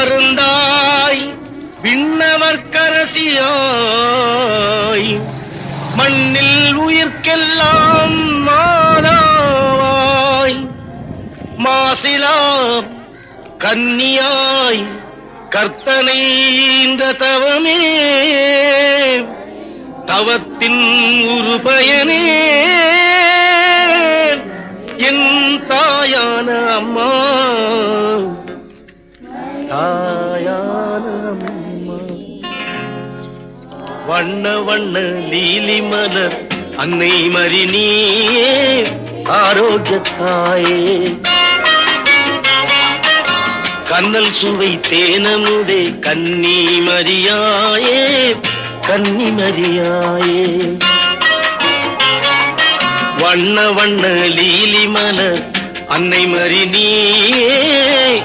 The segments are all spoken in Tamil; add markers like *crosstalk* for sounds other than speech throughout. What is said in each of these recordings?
மருந்தாய் விண்ணவர்கரசியாய் மண்ணில் உயிர்க்கெல்லாம் மாதாவாய். மாசிலா கன்னியாய் கர்த்தனை தவமே. தவத்தின் ஒரு பயனே வண்ண வண்ண லீலி மலர். அன்னை மறி நீயே ஆரோக்கியத்தாயே. கண்ணல் சுவை தேனமுதே கன்னி மரியாயே கன்னி மரியாயே. வண்ண வண்ண லீலி மலர் அன்னை மறி நீயே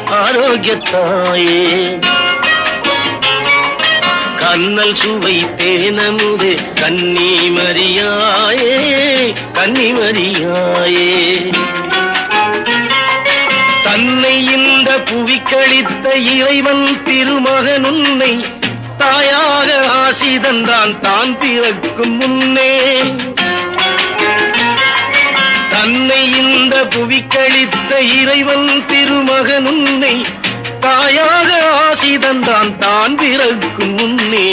ஆரோக்கியத்தாயே. கண்ணல் சுவை தேனமுதே கன்னி மரியாயே கன்னி மரியாயே. தன்னை இந்த புவிக்கழித்த இறைவன் திருமகன் உன்னை தாயாக ஆசி தந்தான் தான் பிறக்கும் முன்னே. தன்னை இந்த புவிக்கழித்த இறைவன் திருமகன் உன்னை தாயாக ஆசி தந்தான் தான் பிறக்கும் முன்னே.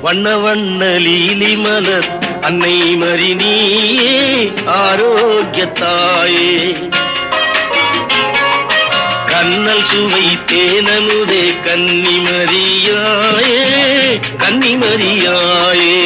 வண்ண வண்ண லீலி மலர் அன்னை மறினியே நீயே ஆரோக்கியத்தாயே. கண்ணல் சுவை தேனமுதே கன்னிமரியாயே கன்னிமரியாயே.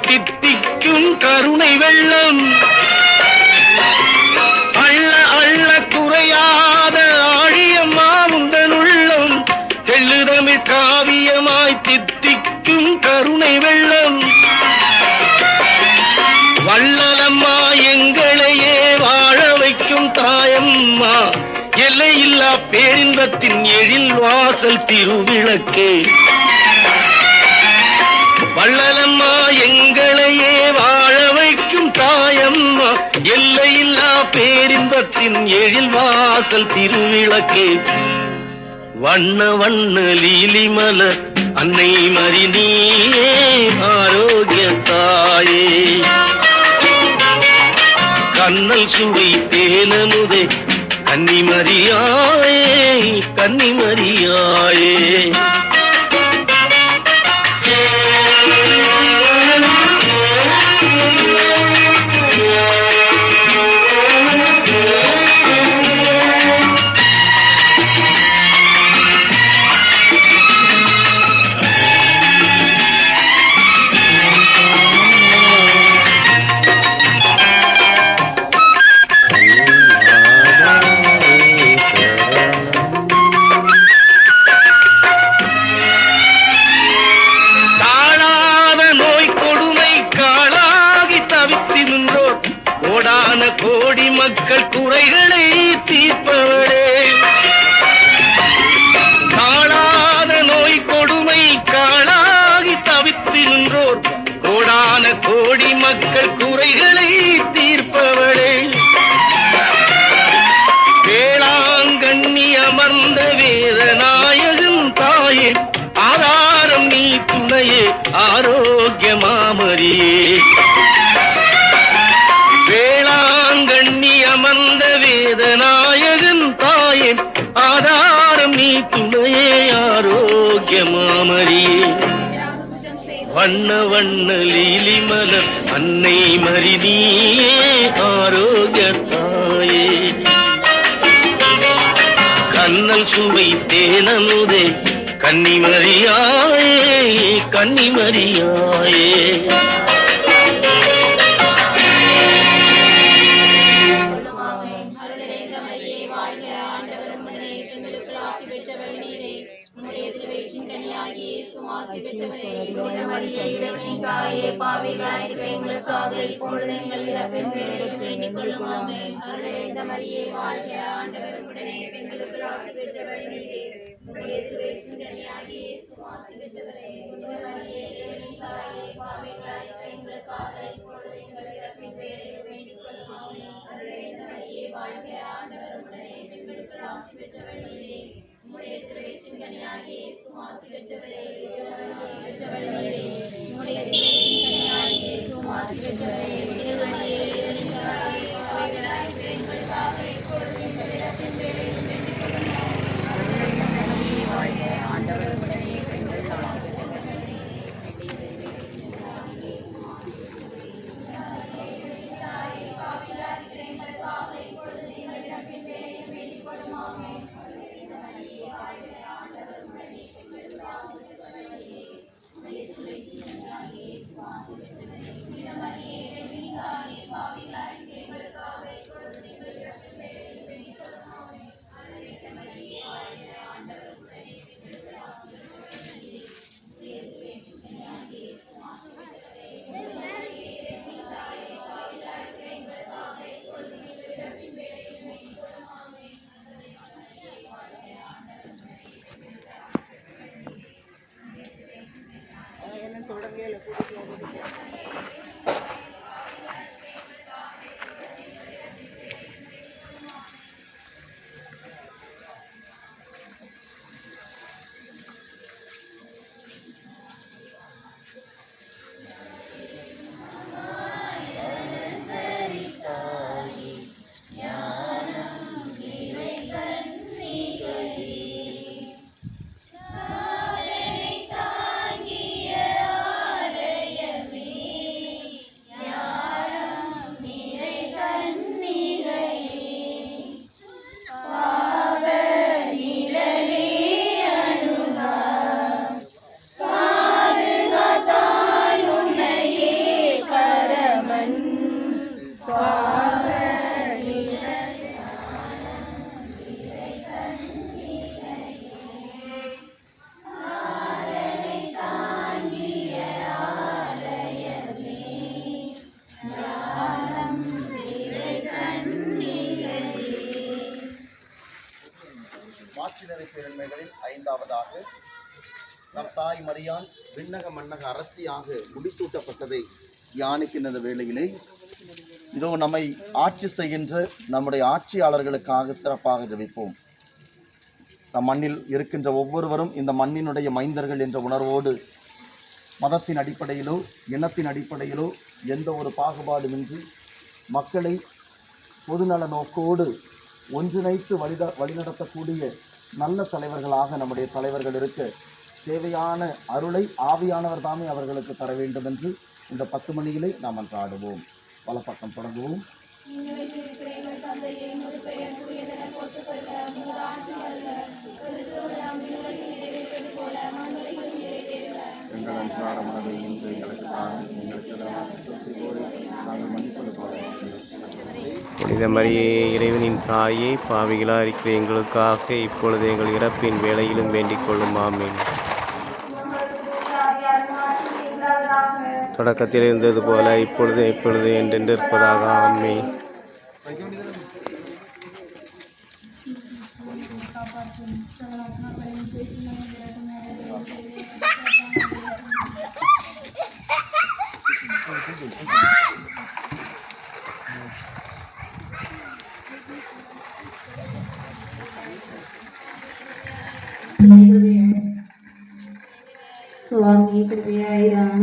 தித்திக்கும் கருணை வெள்ளம். அள்ள அள்ள குறையாத ஆழியம்மா உந்தன் உள்ளம். தெள்ளுதமிழ் காவியமாய் தித்திக்கும் கருணை வெள்ளம். வள்ளலம்மா எங்களையே வாழ வைக்கும் தாயம்மா. எல்லையில்லா பேரின்பத்தின் எழில் வாசல் திருவிளக்கே. வள்ளலம்மா எங்களையே வாழ வைக்கும் தாயம்மா. எல்லையில்லா பேரின்பத்தின் எழில் வாசல் திருவிளக்கே. வண்ண வண்ண லீலிமல அன்னை மறி நீயே ஆரோக்கிய தாயே. கண்ணல் சுவை தேனமுதே கன்னிமரியாயே கன்னிமரியாயே மக்கள் குறைகளை தீர்ப்பவளே. தாழாத நோய் கொடுமை காளாகி தவித்திருந்தோர். கோடான கோடி மக்கள் குறைகளை தீர்ப்பவளே. வேளாங்கண்ணி அமர்ந்த வேதநாயகன் தாயே ஆதாரம் நீ துணையே ஆரோக்கியமாமரியே. மாமரியே வேளாங்கண்ணி அமர்ந்த வேதநாயகன் தாயே ஆதாரம் நீ துணையே ஆரோக்கியமாமரியே வண்ண வண்ண லீலி மலர் அன்னை மரிதியே ஆரோக்கிய தாயே. கண்ணல் சுவை தேனமுதே கன்னிமரியாயே கன்னிமரியாயே. தாயே பாவிகளாயிருக்கிற எங்களுக்காக இப்பொழுது எங்கள் இறப்பின் வேண்டிக் கொள்ளும் மரியே வாழ்க. ஆண்டவர் நீரே. திருவயிற்றின் கனியாகிய இயேசுவும் ஆசி பெற்றவரே புனித மரியே இறைவனின் தாயே பாவிகளாயிருக்கிற எங்களுக்காக இப்பொழுது எங்கள் இறப்பின் வேளையில் வேண்டிக் கொள்ளும் ஆமென். அருளிறைந்த மரியே வாழ்க. ஆண்டவர் உம்முடைய பெண்களுக்குள் ஆசி பெற்றவள் நீரே. உம்முடைய திருவயிற்றின் கனியாகிய இயேசுவும் ஆசி பெற்றவரே பாவிகளாயிருக்கிற எங்களுக்காக மாட்சிநிறை ஐந்தாவதாக நம் தாய் மரியான் விண்ணக மன்னக அரசியாக முடிசூட்டப்பட்டதை தியானிக்கின்ற வேளையிலே இதோ நம்மை ஆட்சி செய்கின்ற நம்முடைய ஆட்சியாளர்களுக்காக சிறப்பாக ஜபிப்போம். நம் மண்ணில் இருக்கின்ற ஒவ்வொருவரும் இந்த மண்ணினுடைய மைந்தர்கள் என்ற உணர்வோடு மதத்தின் அடிப்படையிலோ இனத்தின் அடிப்படையிலோ எந்த ஒரு பாகுபாடுமின்றி மக்களை பொதுநல நோக்கோடு ஒன்றிணைத்து வழித வழிநடத்தக்கூடிய நல்ல தலைவர்களாக நம்முடைய தலைவர்கள் இருக்க தேவையான அருளை ஆவியானவர் தாமே அவர்களுக்கு தர வேண்டும் என்று இந்த பத்து மணியிலே நாம் அன்றாடுவோம். வலப்பக்கம் தொடங்குவோம். எங்கள் அன்றாட மனதை இன்று எங்களுக்கு தாரும் எங்களுக்கு நாங்கள் மன்னிப்பது போல இந்த மாதிரி இறைவனின் தாயே பாவிகளாக இருக்கிற எங்களுக்காக இப்பொழுது எங்கள் இறப்பின் வேலையிலும் வேண்டிக் கொள்ளும். ஆமீன். தொடக்கத்தில் இருந்தது போல இப்பொழுது இப்பொழுது என்றென்று இருப்பதாக ஆமீன். *laughs* സ്വാമി കൃപയായിരാം